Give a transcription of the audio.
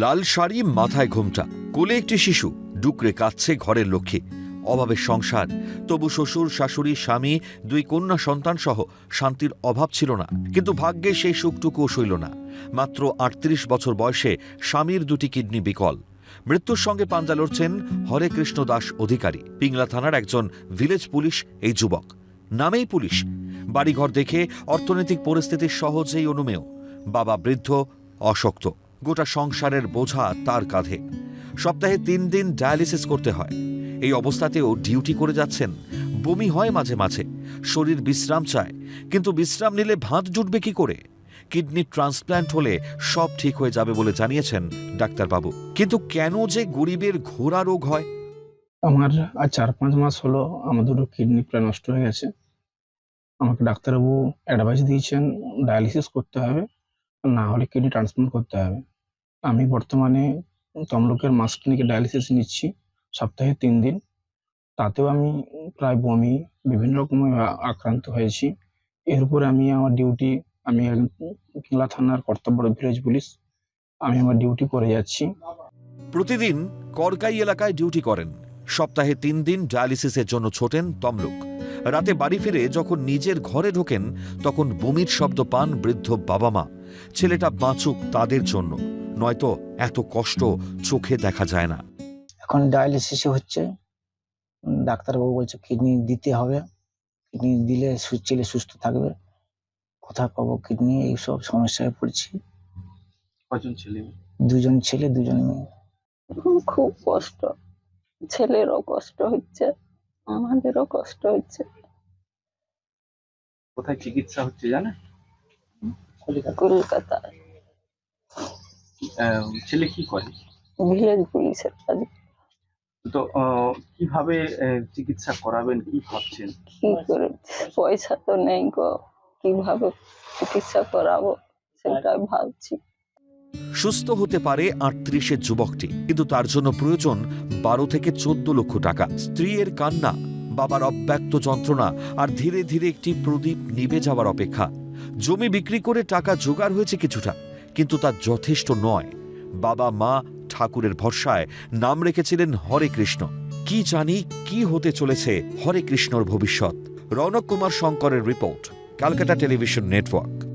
লাল শাড়ি মাথায় ঘোমটা, কোলে একটি শিশু, ডুকরে কাচ্ছে ঘরের লক্ষ্মী অভাবের সংসার, তবু শ্বশুর, শাশুড়ি, স্বামী, দুই কন্যা সন্তান সহ শান্তির অভাব ছিল না, কিন্তু ভাগ্যে সেই সুখটুকুও সইল না। মাত্র আটত্রিশ বছর বয়সে স্বামীর দুটি কিডনি বিকল। মৃত্যুর সঙ্গে পাঞ্জা লড়ছেন হরে কৃষ্ণ দাস অধিকারী, পিংলা থানার একজন ভিলেজ পুলিশ এই যুবক। নামেই পুলিশ। বাড়িঘর দেখে অর্থনৈতিক পরিস্থিতি সহজেই অনুমেয়। বাবা বৃদ্ধ, অশক্ত। গোটা সংসারের বোঝা তার কাঁধে। সপ্তাহে তিন দিন ডায়ালিসিস করতে হয়। এই অবস্থাতেও ডিউটি করে যাচ্ছেন। বমি হয় মাঝে মাঝে। শরীর বিশ্রাম চায়। কিন্তু বিশ্রাম নিলে ভাঁত জুটবে কি করে? কিডনি ট্রান্সপ্ল্যান্ট হলে সব ঠিক হয়ে যাবে বলে জানিয়েছেন ডাক্তারবাবু। কিন্তু কেন যে গরিবের ঘোড়া রোগ হয়? আমার আর চার পাঁচ মাস হলো আমার দুটো কিডনি প্রায় নষ্ট হয়ে গেছে। আমাকে ডাক্তারবাবু অ্যাডভাইস দিয়েছেন, ডায়ালিসিস করতে হবে। না হলে কিডনি ট্রান্সপ্লান্ট করতে হবে। আমি বর্তমানে তমলুকের মাস ক্লিনিকে ডায়ালিসিস নিচ্ছি, সপ্তাহে তিন দিন। তাতেও আমি প্রায় বমি, বিভিন্ন রকমের আক্রান্ত হয়েছি। এরপরে আমি আমার ডিউটি আমি কিংলা থানার কর্তব্য ভিলেজ পুলিশ আমি আমার ডিউটি করে যাচ্ছি। প্রতিদিন করকাই এলাকায় ডিউটি করেন। সপ্তাহে তিন দিন ডায়ালিসিসের জন্য ছোটেন তমলুক। রাতে বাড়ি ফিরে যখন নিজের ঘরে ঢোকেন, তখন বমির শব্দ পান বৃদ্ধ বাবা মা। ছেলেটা বাঁচুক তাদের জন্য। নয়তো এত কষ্ট চোখে দেখা যায় না। এখন ডায়ালিসিস হচ্ছে। ডাক্তারবাবু বলছে কিডনি দিতে হবে। কিডনি দিলে ছেলে সুস্থ থাকবে। কোথায় পাবো কিডনি এইসব সমস্যায় পড়ছি। কজন ছেলে দুজন ছেলে দুজন মেয়ে। এখন খুব কষ্ট। ছেলেরও কষ্ট হচ্ছে আমাদেরও কষ্ট হচ্ছে। কোথায় চিকিৎসা হচ্ছে জানেন? কলকাতায়। ছেলে কি করে? ভিলেজ পুলিশের কাজ। তো কীভাবে চিকিৎসা করাবেন কি ভাবছেন? কি করে? পয়সা তো নেই গো কীভাবে চিকিৎসা করাবো সেটাই ভাবছি। সুস্থ হতে পারে আটত্রিশের যুবকটি কিন্তু তার জন্য প্রয়োজন বারো থেকে চোদ্দ লক্ষ টাকা। স্ত্রীর কান্না বাবার অব্যক্ত যন্ত্রণা আর ধীরে ধীরে একটি প্রদীপ নিভে যাওয়ার অপেক্ষা। জমি বিক্রি করে টাকা জোগাড় হয়েছে কিছুটা। কিন্তু তা যথেষ্ট নয়। বাবা মা ঠাকুরের ভরসায় নাম রেখেছিলেন হরে কৃষ্ণ। কি জানি কি হতে চলেছে হরে কৃষ্ণর ভবিষ্যৎ। রৌনক কুমার শঙ্করের রিপোর্ট ক্যালকাটা টেলিভিশন নেটওয়ার্ক।